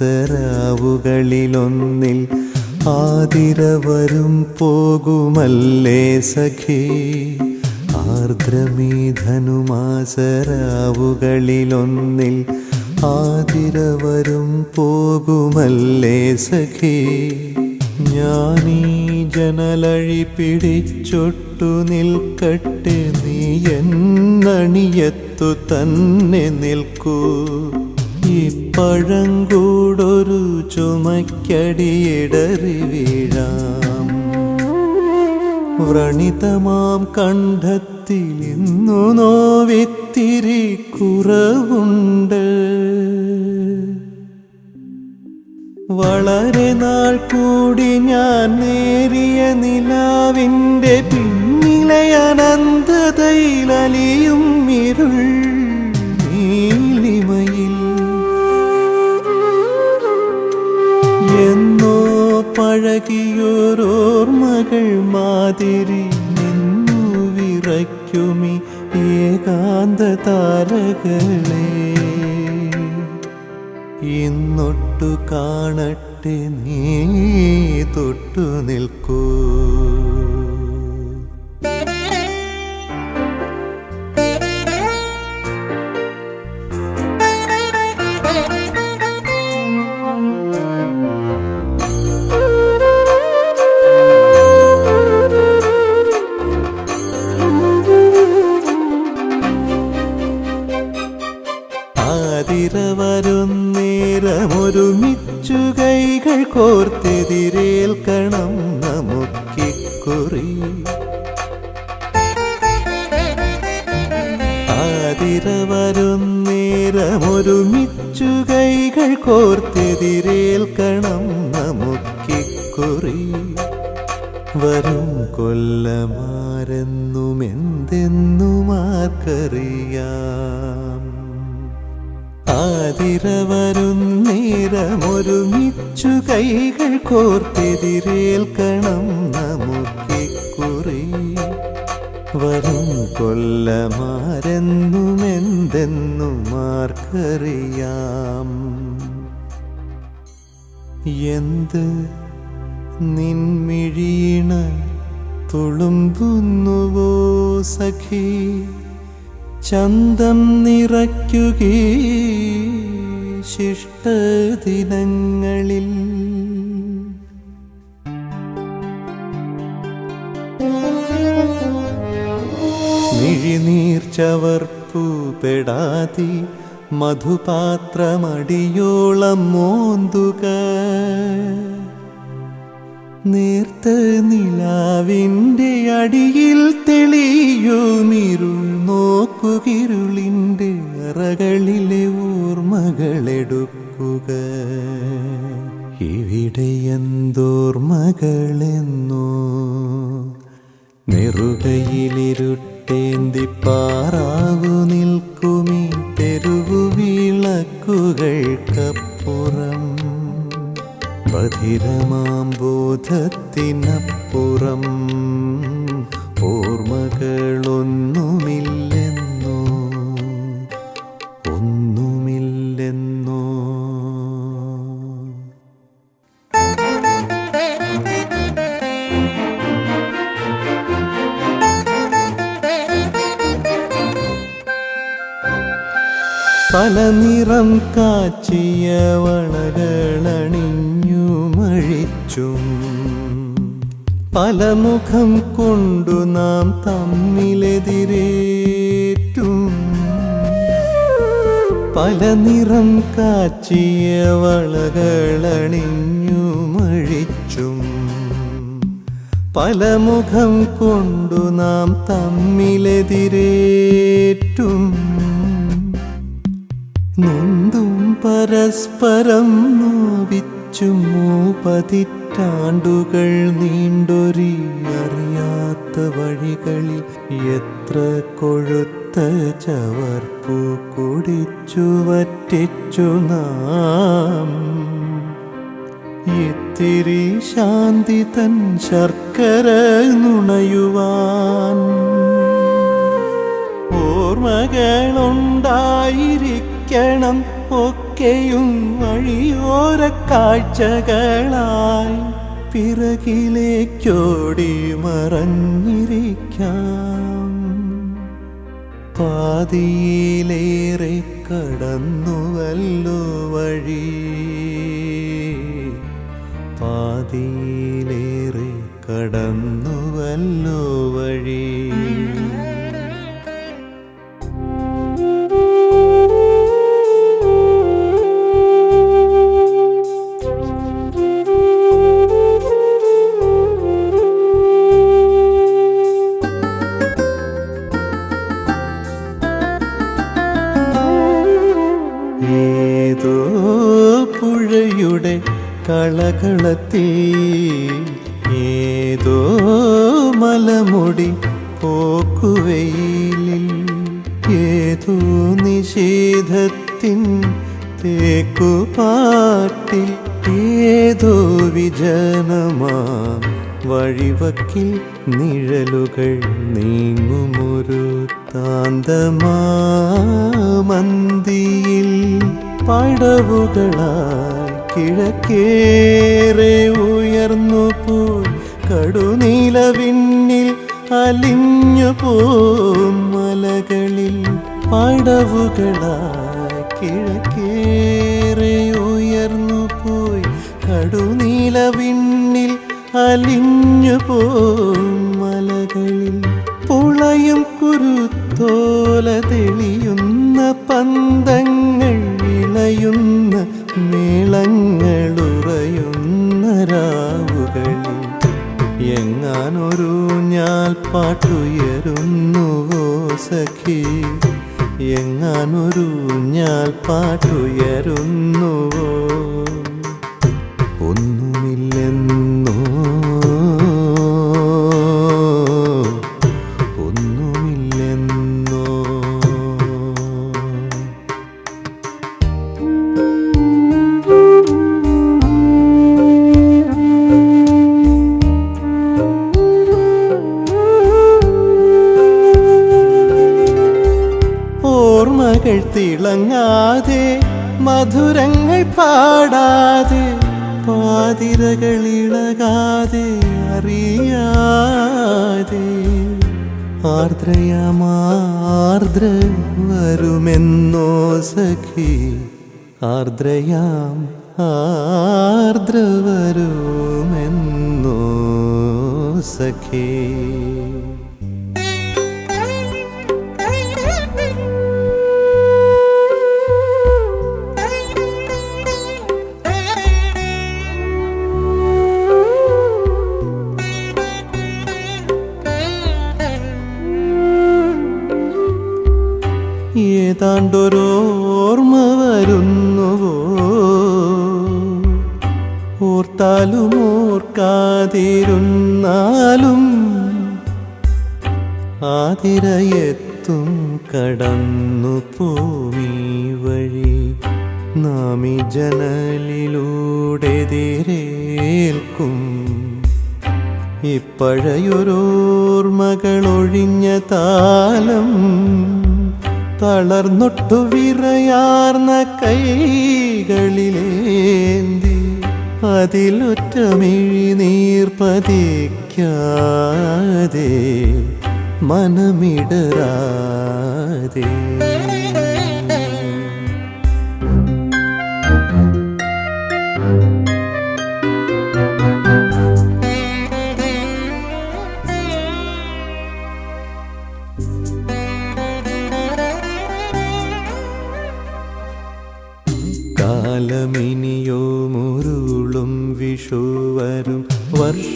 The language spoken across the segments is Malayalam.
ആർദ്രമീധനുമാസരാവുകളിലൊന്നിൽ ആതിര വരും പോകുമല്ലേ സഖി? ആർദ്രമീധനുമാസരാവുകളിലൊന്നിൽ ആതിര വരും പോകുമല്ലേ സഖി? ഞാനീ ജനലഴി പിടിച്ചൊട്ടു നിൽക്കട്ടെ നീ എന്നണിയത്തു തന്നെ നിൽക്കൂ. ഈ പഴങ്കൂടൊരു ചുമക്കടിയിടറി വീഴാം. വ്രണിതമാം കണ്ഠത്തിൽ ഇന്നു നോവിത്തിരി കുറവുണ്ട്. വളരെ നാൾ കൂടി ഞാൻ നേരിയ നിലാവിന്റെ പിന്നിലെ അനന്തതയിലലിയും ഇരുൾ ഏകാന്ത താരകളെ ഇന്നൊട്ടു കാണട്ടെ നീ തൊട്ടു നിൽക്കൂ. ആതിര വരുന്നേരമൊരുമിച്ചു കൈകൾ കോർത്തെതിരേൽക്കണം നമുക്കിക്കുറി. വരും കൊല്ലമാരെന്നും എന്തെന്നും ആർക്കറിയാം ആതിരവരുന്നേരമൊരുമിച്ചു കൈകൾ കോർത്തെതിരേൽക്കണം നമുക്കിക്കുറി. വരും കൊല്ലമാരെന്നും എന്തെന്നും ആർക്കറിയാം എന്ത് നിൻമിഴീണ തുളുമ്പുന്നുവോ സഖി? ചന്തം നിറയ്ക്കുകേ ശിഷ്ടദിനങ്ങളിൽ. ചവർപ്പു പെടാതി മധുപാത്രമടിയോളം മോന്തുക. നേർത്ത നിലാവിന്റെ അടിയിൽ തെളിയുമിരുൾ നോക്കുകിരുളിന്റെ അറകളിലെ ഓർമ്മകളെടുക്കുക. ഇവിടെ എന്തോർമ്മകളെന്നോ നെറുകയിലിരുട്ടേന്തി ബധിരമാം ബോധത്തിനപ്പുറം ഓർമ്മകളൊന്നുമില്ലെന്നോ? ഒന്നുമില്ലെന്നോ? പല നിറം കാച്ചിയ വളകളണിഞ്ഞു മഴിച്ചും പലമുഖം കൊണ്ടു നാം തമ്മിലെതിരേറ്റും. പല നിറം കാച്ചിയ വളകളണിഞ്ഞു മഴിച്ചും. പലമുഖം കൊണ്ടു നാം തമ്മിലെതിരേറ്റും. നൊന്തും പരസ്പരം നോവിച്ചും പതിറ്റാണ്ടുകൾ നീണ്ടൊരി അറിയാത്ത വഴികളിൽ എത്ര കൊഴുത്ത ചവർപ്പു കുടിച്ചു വറ്റിച്ചു നാം. ഇത്തിരി ശാന്തി തൻ ശർക്കര നുണയുവാൻ. ഓർമ്മകളുണ്ടായിരിക്കണം ഒക്കെയും വഴിയോര കാഴ്ചകളായി പിറകിലേക്കോടി മറഞ്ഞിരിക്കാം. പാതിയിലേറെ കടന്നുവല്ലോ വഴി. പാതിയിലേറെ കടന്നുവല്ലോ വഴി. മലമുടി പോക്കുവെയിലിൽ ഏതോ നിഷേധത്തിൻ തേക്കുപാട്ടിൽ ഏതോ വിജനമാം വഴിവക്കിൽ നിഴലുകൾ നീങ്ങുമൊരു താന്തമാമന്തിയിൽ പടവുകളാൽ കിഴക്കേറെ ഉയർന്നു പോയി കടുനീലവിണ്ണിൽ അലിഞ്ഞു പോം മലകളിൽ പടവുകളായി കിഴക്കേറെ ഉയർന്നു പോയി. കടുനീലവിണ്ണിൽ അലിഞ്ഞു പോം മലകളിൽ പുളയും കുരുത്തോല തെളിയുന്ന പന്തങ്ങൾ ഇളയുന്ന മേളങ്ങളുറയുന്ന രാവുകളിൽ എങ്ങാനൊരു ഞാൽ പാട്ടുയരുന്നുവോ സഖി. എങ്ങാനൊരു ഞാൽ പാട്ടുയരുന്നുവോ തിളങ്ങാതെ മധുരങ്ങൾ പാടാതെ പാതിരകളിളകാതെ അറിയാതെ ആർദ്രയാമാർദ്ര വരുമെന്നോ സഖി. ആർദ്രയാം ആർദ്ര വരുമെന്നോ സഖി. ഏതാണ്ടൊരോർമ്മ വരുന്നുവോ? ഓർത്താലും ഓർക്കാതിരുന്നാലും ആതിരയെത്തും കടന്നു പോമീ വഴി. നാമി ജനലിലൂടെ എതിരേൽക്കും ഇപ്പഴയൊരോർമ്മകളൊഴിഞ്ഞ താലം തളർന്നൊട്ടു വിറയാർന്ന കൈകളിലേന്തി അതിലൊറ്റമിഴി നീർപ്പതിക്കാതെ മനമിടരാതെ.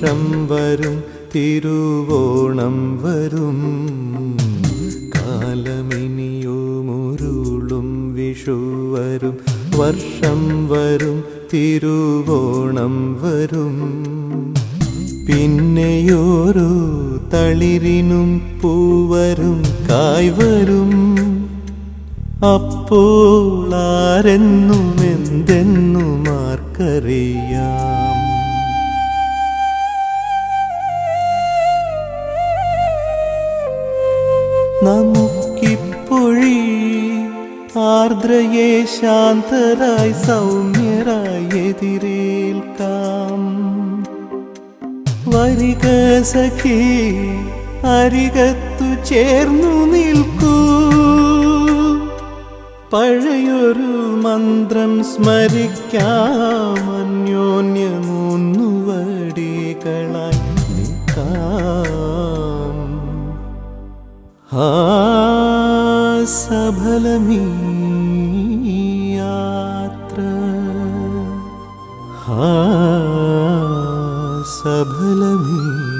വർഷം വരും തിരുവോണം വരും. കാലമിനിയോ മുരുളും വിഷു വരും വർഷം വരും തിരുവോണം വരും. പിന്നെയോരോ തളിരിനും പൂവരും കായ്വരും അപ്പോൾ എന്തെന്നും ആർക്കറിയാം ആർദ്രയെ ശാന്തരായി സൗമ്യരായി എതിരേൽക്കാം. വരിക സഖി അരികത്തു ചേർന്നു നിൽക്കൂ. പഴയൊരു മന്ത്രം സ്മരിക്കാം. സഫലമീ.